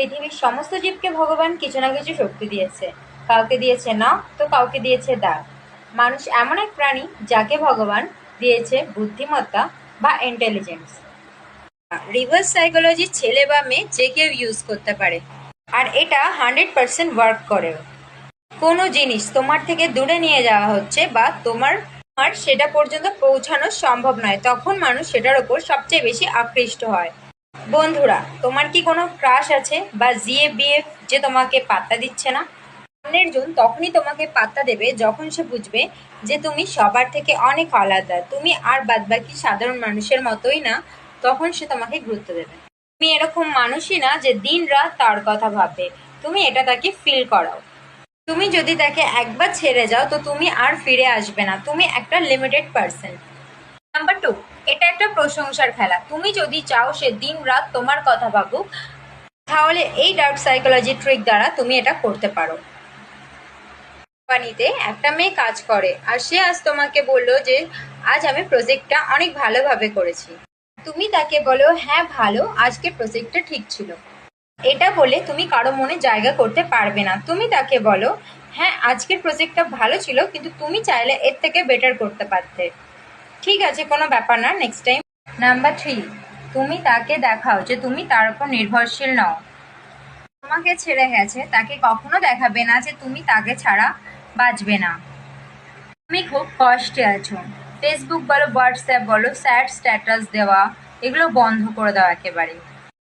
পৃথিবীর সমস্ত জীবকে ভগবান কিছু না কিছু শক্তি দিয়েছে। কাউকে দিয়েছে না তো কাউকে দিয়েছে দাঁত মানুষ এমন এক প্রাণী যাকে ভগবান দিয়েছে বুদ্ধিমত্তা বা ইন্টেলিজেন্স রিভার্স সাইকোলজি ছেলে বা মেয়ে যে কেউ ইউজ করতে পারে। আর এটা হান্ড্রেড পার্সেন্ট ওয়ার্ক করেও। কোনো জিনিস তোমার থেকে দূরে নিয়ে যাওয়া হচ্ছে বা তোমার সেটা পর্যন্ত পৌঁছানো সম্ভব নয়। তখন মানুষ সেটার ওপর সবচেয়ে বেশি আকৃষ্ট হয়। বন্ধুরা, তোমার কি কোনো ক্রাশ আছে বা জিএ বিএফ যে তোমাকে পাত্তা দিচ্ছে না? সামনের জন তখনই তোমাকে পাত্তা দেবে যখন সে বুঝবে যে তুমি সবার থেকে অনেক আলাদা, তুমি আর বাদবাকি সাধারণ মানুষের মতোই না, তখন সে তোমাকে গুরুত্ব দেবে। তুমি এরকম মানুষই না যে দিন রাত তার কথা ভাববে, তুমি এটা তাকে ফিল করাও। তুমি যদি তাকে একবার ছেড়ে যাও, তো তুমি আর ফিরে আসবে না, তুমি একটা লিমিটেড পার্সন নাম্বার টু এটা একটা প্রশংসার খেলা। তুমি যদি চাও সে দিন রাত তোমার কথা ভাবুক, তাহলে এই ডার্ক সাইকোলজি ট্রিক দ্বারা তুমি এটা করতে পারো। কোম্পানিতে একটা মেয়ে কাজ করে, আর সে আজ তোমাকে বলল যে, আজ আমি প্রজেক্টটা অনেক ভালোভাবে করেছি। তুমি তাকে বলো হ্যাঁ ভালো আজকের প্রজেক্টটা ঠিক ছিল। এটা বলে তুমি কারও মনে জায়গা করতে পারবে না। তুমি তাকে বলো হ্যাঁ আজকের প্রজেক্টটা ভালো ছিল, কিন্তু তুমি চাইলে এর থেকে বেটার করতে পারতে। ঠিক আছে, কোনো ব্যাপার না নেক্সট টাইম নাম্বার থ্রি তুমি তাকে দেখাও যে তুমি তার উপর নির্ভরশীল নও। তোমাকে ছেড়ে গেছে, তাকে কখনো দেখাবে না যে তুমি তাকে ছাড়া বাঁচবে না। তুমি খুব কষ্টে আছো। ফেসবুক বলো হোয়াটসঅ্যাপ বলো স্যাড স্ট্যাটাস দেওয়া, এগুলো বন্ধ করে দাও একেবারে।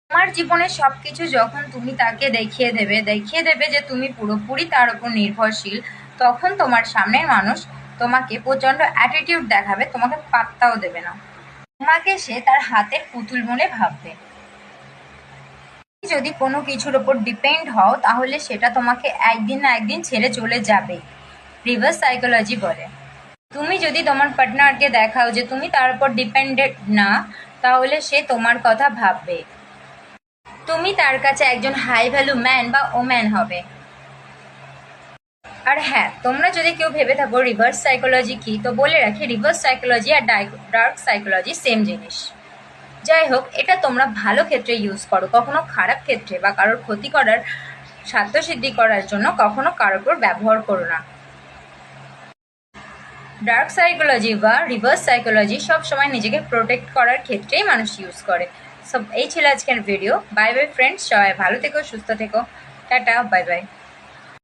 তোমার জীবনের সব কিছু যখন তুমি তাকে দেখিয়ে দেবে দেখিয়ে দেবে যে তুমি পুরোপুরি তার উপর নির্ভরশীল, তখন তোমার সামনের মানুষ তোমাকে প্রচণ্ড অ্যাটিটিউড দেখাবে, তোমাকে পাত্তাও দেবে না। তোমাকে সে তার হাতের পুতুল বলে ভাববে। যদি কোনো কিছুর ওপর ডিপেন্ড হও, তাহলে সেটা তোমাকে একদিন না একদিন ছেড়ে চলে যাবে রিভার্স সাইকোলজি বলে। তুমি যদি তোমার পার্টনারকে দেখাও যে তুমি তার উপর ডিপেন্ডেড না, তাহলে সে তোমার কথা ভাববে। তুমি তার কাছে একজন হাই ভ্যালু ম্যান বা ওম্যান হবে। আর হ্যাঁ তোমরা যদি কেউ ভেবে থাকো রিভার্স সাইকোলজি কি, তো বলে রাখি রিভার্স সাইকোলজি আর ডার্ক সাইকোলজি সেম জিনিস। যাই হোক, এটা তোমরা ভালো ক্ষেত্রে ইউজ করো, কখনো খারাপ ক্ষেত্রে বা কারোর ক্ষতি করার স্বার্থসিদ্ধি করার জন্য কখনো কারোর উপর ব্যবহার করো না। ডার্ক সাইকোলজি বা রিভার্স সাইকোলজি সব সময় নিজেকে প্রোটেক্ট করার ক্ষেত্রেই মানুষ ইউজ করে। সব এই ছিল আজকের ভিডিও বাই বাই ফ্রেন্ডস সবাই ভালো থেকো, সুস্থ থেকো। Tata bye bye